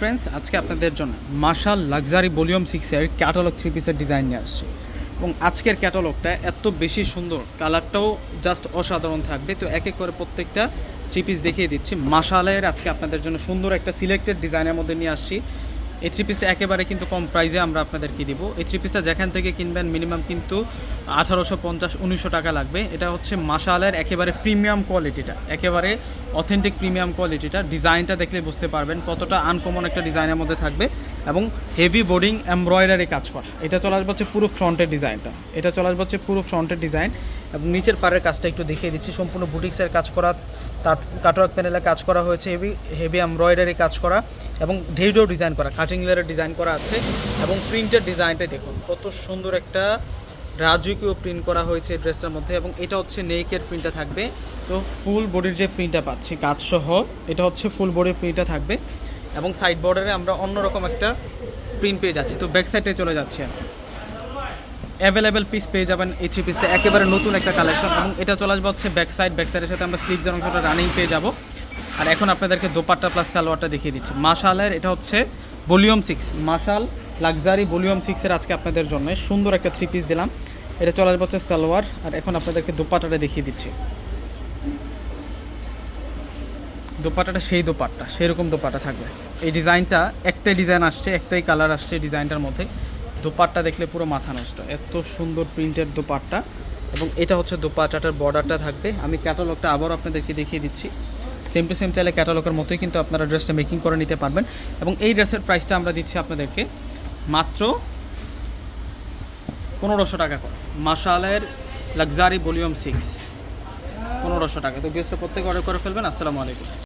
Friends আজকে আপনাদের জন্য মাশাল লাক্সারি ভলিউম সিক্সের ক্যাটালগ থ্রি পিসের ডিজাইন নিয়ে আসছে। এবং আজকের ক্যাটালগটা এত বেশি সুন্দর কালারটাও জাস্ট অসাধারণ থাকবে। তো এক এক করে প্রত্যেকটা থ্রি পিস দেখিয়ে দিচ্ছি। মাশালের আজকে আপনাদের জন্য সুন্দর একটা সিলেক্টেড ডিজাইনের মধ্যে নিয়ে আসছি। এই থ্রি পিসটা একেবারে কিন্তু কম প্রাইসে আমরা আপনাদেরকে দিব। এই থ্রি পিসটা যেখান থেকে কিনবেন মিনিমাম কিন্তু আঠারোশো পঞ্চাশ, উনিশশো টাকা লাগবে। এটা হচ্ছে মাশালের একেবারে প্রিমিয়াম কোয়ালিটিটা একেবারে অথেন্টিক প্রিমিয়াম কোয়ালিটিটা ডিজাইনটা দেখলে বুঝতে পারবেন কতটা আনকমন একটা ডিজাইনের মধ্যে থাকবে এবং হেভি বোর্ডিং এমব্রয়ডারি কাজ করা। এটা চলে আসবে হচ্ছে পুরো ফ্রন্টের ডিজাইনটা। এটা চলে আসবে হচ্ছে পুরো ফ্রন্টের ডিজাইন। এবং নিচের পাড়ের কাজটা একটু দেখিয়ে দিচ্ছি। সম্পূর্ণ বুটিক্সের কাজ করা। কাটওয়ার্ক প্যানেলে কাজ করা হয়েছে, হেভি হেভি এমব্রয়ডারি কাজ করা এবং ঢেউডেও ডিজাইন করা, কাটিং লেয়ারের ডিজাইন করা আছে এবং প্রিন্টের ডিজাইনটা দেখুন, কত সুন্দর একটা রাজকীয় প্রিন্ট করা হয়েছে ড্রেসটার মধ্যে এবং এটা হচ্ছে নেকের প্রিন্টটা থাকবে। তো ফুল বডির যে প্রিন্টটা পাচ্ছি কাজসহ, এটা হচ্ছে ফুল বডির প্রিন্টটা থাকবে এবং সাইড বর্ডারে আমরা অন্যরকম একটা প্রিন্ট পেয়ে যাচ্ছি। তো ব্যাক সাইডে চলে যাচ্ছে অ্যাভেলেবেল পিস পেয়ে যাবেন এই থ্রি পিসটা একেবারে নতুন একটা কালেকশন এবং এটা চলে আসবে হচ্ছে ব্যাক সাইড ব্যাক সাইডের সাথে আমরা স্লিভসের অংশটা রানিং পেয়ে যাব। আর এখন আপনাদেরকে দোপাট্টা প্লাস সালোয়ারটা দেখিয়ে দিচ্ছি। মাশালের এটা হচ্ছে volume six Mashal luxury volume সিক্সের আজকে আপনাদের জন্য। সুন্দর একটা থ্রি পিস দিলাম। এটা চলে আসবে হচ্ছে সালোয়ার। আর এখন আপনাদেরকে দোপাট্টাটা দেখিয়ে দিচ্ছি। দোপাট্টাটা সেই দোপাট্টা, সেরকম দোপাট্টা থাকবে। এই ডিজাইনটা একটাই ডিজাইন আসছে, একটাই কালার আসছে ডিজাইনটার মধ্যে। দোপাট্টা দেখলে পুরো মাথা নষ্ট। এত সুন্দর প্রিন্টের দোপাট্টা। এবং এটা হচ্ছে দোপাট্টাটার বর্ডারটা থাকবে। আমি ক্যাটালগটা আবারও আপনাদেরকে দেখিয়ে দিচ্ছি। সেম টু সেম চাইলে ক্যাটালগের মতোই কিন্তু আপনারা ড্রেসটা মেকিং করে নিতে পারবেন। এবং এই ড্রেসের প্রাইসটা আমরা দিচ্ছি আপনাদেরকে মাত্র পনেরোশো টাকা করে। মাশালের লাক্সারি ভলিউম সিক্স পনেরোশো টাকা। তো গেস্টটা প্রত্যেকে অর্ডার করে ফেলবেন। আসসালামু আলাইকুম।